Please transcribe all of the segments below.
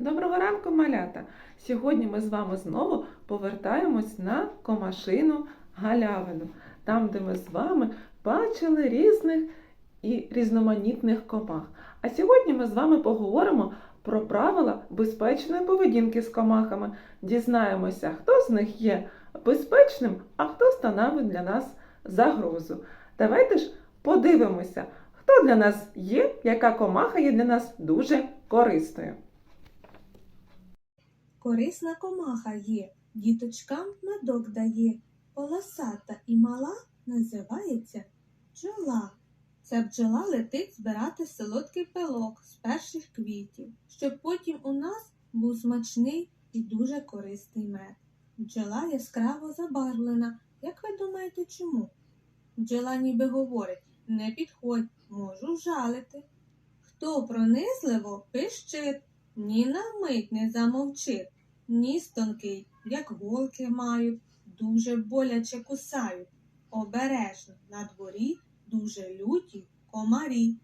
Доброго ранку, малята! Сьогодні ми з вами знову повертаємось на комашину галявину, там, де ми з вами бачили різних і різноманітних комах. А сьогодні ми з вами поговоримо про правила безпечної поведінки з комахами. Дізнаємося, хто з них є безпечним, а хто становить для нас загрозу. Давайте ж подивимося, хто для нас є, яка комаха є для нас дуже корисною. Корисна комаха є, діточкам медок дає. Полосата і мала називається бджола. Ця бджола летить збирати солодкий пилок з перших квітів, щоб потім у нас був смачний і дуже корисний мед. Бджола яскраво забарвлена. Як ви думаєте, чому? Бджола ніби говорить не підходь, можу жалити. Хто пронизливо пищить, ні на мить не замовчить. Ніс тонкий, як голки мають, дуже боляче кусають. Обережно на дворі дуже люті комарі.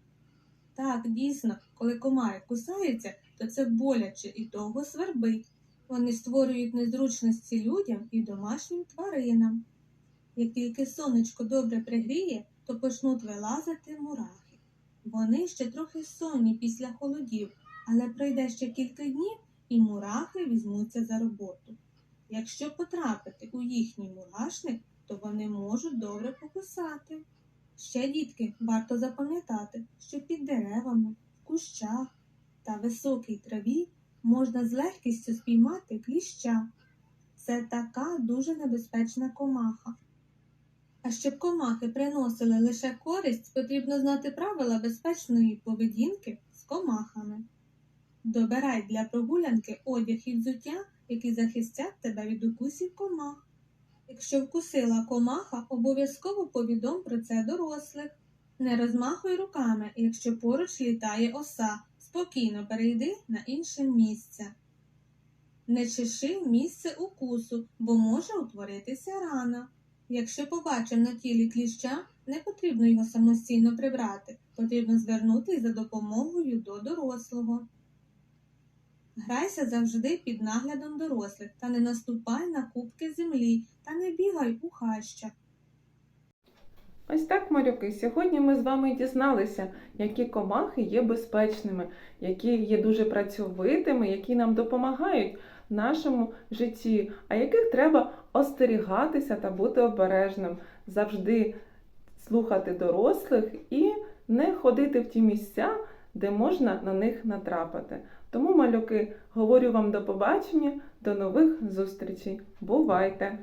Так, дійсно, коли комари кусаються, то це боляче і довго свербить. Вони створюють незручності людям і домашнім тваринам. Як тільки сонечко добре пригріє, то почнуть вилазити мурахи. Вони ще трохи сонні після холодів, але пройде ще кілька днів і мурахи візьмуться за роботу. Якщо потрапити у їхній мурашник, то вони можуть добре покусати. Ще, дітки, варто запам'ятати, що під деревами, в кущах та високій траві можна з легкістю спіймати кліща. Це така дуже небезпечна комаха. А щоб комахи приносили лише користь, потрібно знати правила безпечної поведінки з комахами. Добирай для прогулянки одяг і взуття, які захистять тебе від укусів комах. Якщо вкусила комаха, обов'язково повідом про це дорослих. Не розмахуй руками, якщо поруч літає оса, спокійно перейди на інше місце. Не чеши місце укусу, бо може утворитися рана. Якщо побачив на тілі кліща, не потрібно його самостійно прибрати, потрібно звернутися за допомогою до дорослого. Грайся завжди під наглядом дорослих та не наступай на кубки землі та не бігай у хащах. Ось так, малюки. Сьогодні ми з вами дізналися, які комахи є безпечними, які є дуже працьовитими, які нам допомагають в нашому житті, а яких треба остерігатися та бути обережним, завжди слухати дорослих і не ходити в ті місця, де можна на них натрапити. Тому, малюки, говорю вам до побачення, до нових зустрічей. Бувайте!